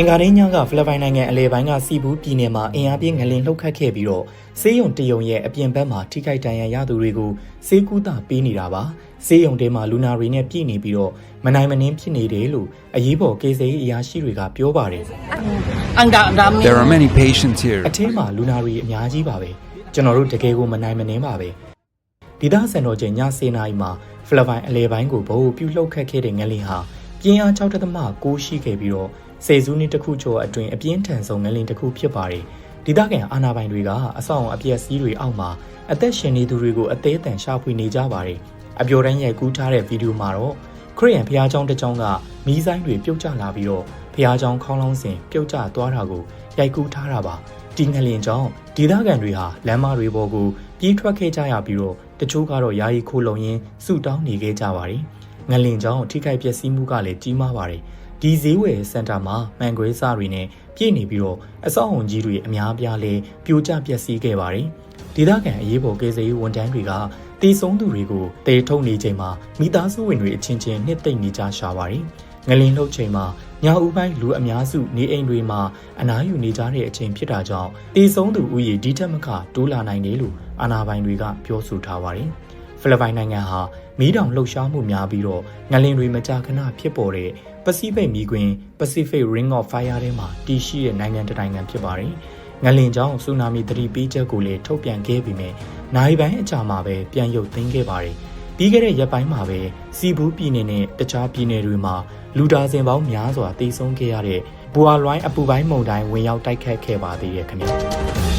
င်္ဂါနေ့ညကဖိလစ်ပိုင်နိုင်ငံအလဲပိုင်းကစီဘူးပြည်နယ်မှာအင်အားပြင်းငလင်လှုပ်ခတ်ခဲ့ပြီးတော့စေးရုံတရုံရဲ့အပြင်ဘက်မှာထိခိုက်ဒဏ်ရာရသူတွေကိုစေးကူးတာပေးနေတာပါစေးရုံတဲမှာလူနာတွေနဲ့ပြည်နေပြီးတော့မနိုင်မနှင်းဖြစ်နေတယ်လို့အရေးပေါ်ကေဆေးအရာရှိတွေကပြောပါတယ် Ang da- dami. There are many patients here. အထင်းမှာလူနာတွေအများကြီးပါပဲကျွန်တော်တို့တကယ်ကိုမနိုင်မနှင်းပါပဲဒေသစံတော်ချိန်ည10:00နာရီမှာဖိလစ်ပိုင်အလဲပိုင်းကိုဘိုးပြုတ်လှုပ်ခတ်ခဲ့တဲ့ငလင်ဟာပြင်းအား6.6ရှိခဲ့ပြီးတော့ စေစုနှစ်တစ်ခုကျော်အတွင်းအပြင်းထန်ဆုံးငလင်တစ်ခုဖြစ်ပါတယ်ဒေသခံအာဏာပိုင်တွေကအဆောက်အုံအပျက်စီးတွေအောက်မှာအသက်ရှင်နေသူတွေကိုအသေးအတန်ရှာဖွေနေကြပါတယ်အပြိုတန်းရိုက်ကူးထားတဲ့ဗီဒီယိုမှာတော့ခရီးရန်ဖျားเจ้าတစ်เจ้าကမီးဆိုင်တွေပြုတ်ကျလာပြီးတော့ဖျားเจ้าခေါင်းလောင်းစဉ်ပြုတ်ကျသွားတာကိုရိုက်ကူးထားတာပါဒီငလင်ကြောင့်ဒေသခံတွေဟာလမ်းမတွေပေါ်ကိုပြေးထွက်ခဲ့ကြရပြီးတော့တချို့ကတော့ယာယီခိုးလုံရင်းစုတောင်းနေခဲ့ကြပါတယ်ငလင်ကြောင့်ထိခိုက်ပျက်စီးမှုကလည်းကြီးမားပါတယ် ဒီဈေးဝယ်စင်တာမှာမှန်ကွဲစားတွေနဲ့ပြည့်နေပြီးတော့အဆောက်အုံကြီးတွေအများပြားလဲပြိုကျပျက်စီးခဲ့ပါတယ်ဒေသခံအရေးပေါ်ကယ်ဆယ်ရေးဝန်ထမ်းတွေကတည်ဆုံးသူတွေကိုတေထုတ်နေချိန်မှာမိသားစုဝင်တွေအချင်းချင်းနှစ်သိမ့်နေကြရှာပါတယ်ငလင်လှုပ်ချိန်မှာညဦးပိုင်းလူအများစုနေအိမ်တွေမှာအနားယူနေကြတဲ့အချိန်ဖြစ်တာကြောင့်တည်ဆုံးသူဦးရေဒီထက်မကတိုးလာနိုင်တယ်လို့အာဏာပိုင်တွေကပြောဆိုထားပါတယ် ဖိလစ်ပိုင်နိုင်ငံဟာမီးတောင်လှုပ်ရှားမှုများပြီးတော့ငလင်တွေမကြာခဏဖြစ်ပေါ်တဲ့ပစိဖိတ်မီးကွင်း Pacific Ring of Fire ထဲမှာတည်ရှိတဲ့နိုင်ငံတစ်နိုင်ငံဖြစ်ပါတယ်။ငလင်ကြောင့်ဆူနာမီသတိပေးချက်ကိုလည်းထုတ်ပြန်ခဲ့ပြီးမြဲနိုင်ပိုင်းအကြာမှာပဲပြန်ရုပ်သိမ်းခဲ့ပါတယ်။ပြီးခဲ့တဲ့ရက်ပိုင်းမှာပဲစီဘူးပြည်နယ်နဲ့တခြားပြည်နယ်တွေမှာလူဒါဇင်ပေါင်းများစွာတိတ်ဆုံးခဲ့ရတဲ့ဘူအာလွိုင်းအပူပိုင်းမုန်တိုင်းဝင်ရောက်တိုက်ခတ်ခဲ့ပါသေးတယ်ခင်ဗျာ။